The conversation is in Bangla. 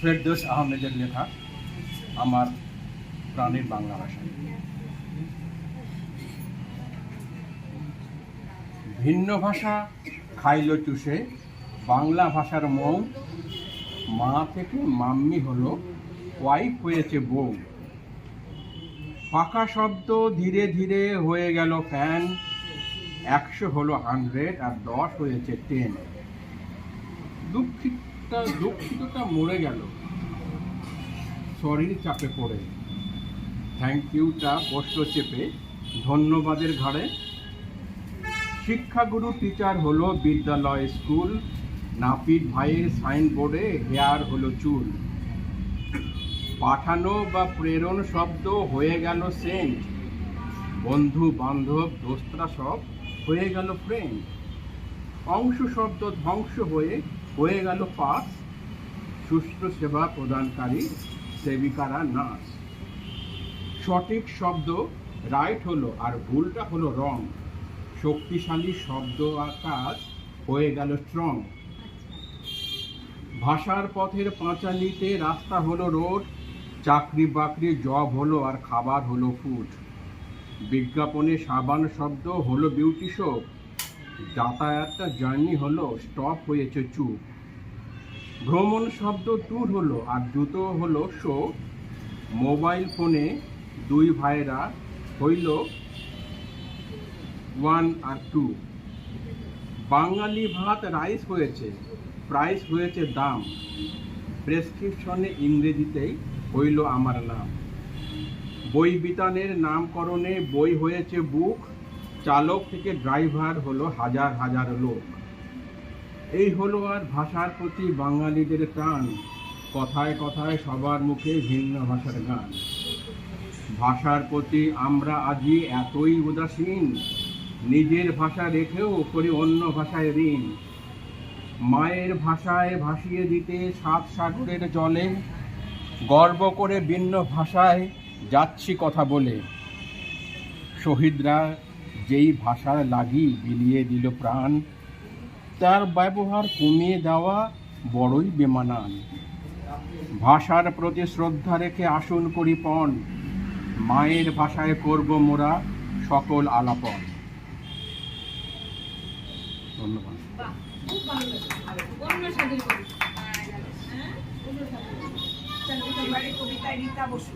ফেরদৌস আহমেদের লেখা আমার প্রাণের বাংলা ভাষা। ভিন্ন ভাষা খাইল চুষে, বাংলা ভাষার মৌ মা থেকে মাম্মি হলো ওয়াইফ হয়েছে বউ। পাকা শব্দ ধীরে ধীরে হয়ে গেল ফ্যান একশো হলো হান্ড্রেড আর দশ হয়েছে টেন দুঃখিতটা দুঃখিতটা মরে গেল। শরীর চাপে পড়ে। থ্যাংক ইউটা কষ্ট চেপে। ধন্যবাদের ঘাড়ে। শিক্ষাগুরু টিচার হলো বিদ্যালয় স্কুল। নাপিত ভাইয়ের সাইনবোর্ডে হেয়ার হলো চুল। পাঠানো বা প্রেরণ শব্দ হয়ে গেল সেন্ট বন্ধু, বান্ধব, দোস্তরা সব হয়ে গেল ফ্রেন্ড অংশ শব্দ ধ্বংস হয়ে হয়ে গেল পাস সুষ্ঠু সেবা প্রদানকারী সেবিকারা নার্স। সঠিক শব্দ রাইট হলো আর ভুলটা হলো রং শক্তিশালী শব্দ আকাশ হয়ে গেল স্ট্রং ভাষার পথের পাঁচালিতে রাস্তা হলো রোড, চাকরি বাকরি জব হলো আর খাবার হলো ফুড বিজ্ঞাপনে সাবান শব্দ হলো বিউটি শপ যাতায়াতটা জার্নি হলো স্টপ হয়েছে চুপ। ভ্রমণ শব্দ ট্যুর হলো আর জুতো হলো শো মোবাইল ফোনে দুই ভাইরা হইল ওয়ান আর টু বাঙালি ভাত রাইস হয়েছে প্রাইস হয়েছে দাম। প্রেসক্রিপশনে ইংরেজিতেই হইল আমার নাম। বই বিতানের নামকরণে বই হয়েছে বুক চালক থেকে ড্রাইভার হলো হাজার হাজার লোক। এই হলো আর ভাষার প্রতি বাঙালিদের টান। কথায় কথায় সবার মুখে ভিন্ন ভাষার গান। ভাষার প্রতি আমরা আজই এতই উদাসীন, নিজের ভাষা রেখেও করি অন্য ভাষায় ঋণ। মায়ের ভাষায় ভাসিয়ে দিতে সাত সাগরের জলে, গর্ব করে ভিন্ন ভাষায় যাচ্ছি কথা বলে। শহীদরা যেই ভাষার লাগি বিলিয়ে দিল প্রাণ তার ব্যবহার কমিয়ে দেওয়া বড়ই বেমানান ভাষার প্রতি শ্রদ্ধা রেখে আসুন করি পণ মায়ের ভাষায় করব মোরা সকল আলাপন ধন্যবাদ। হ্যাঁ? অন্য স্বাদের কবি। চল, এবার এবারে কবিতায় রীতা বসু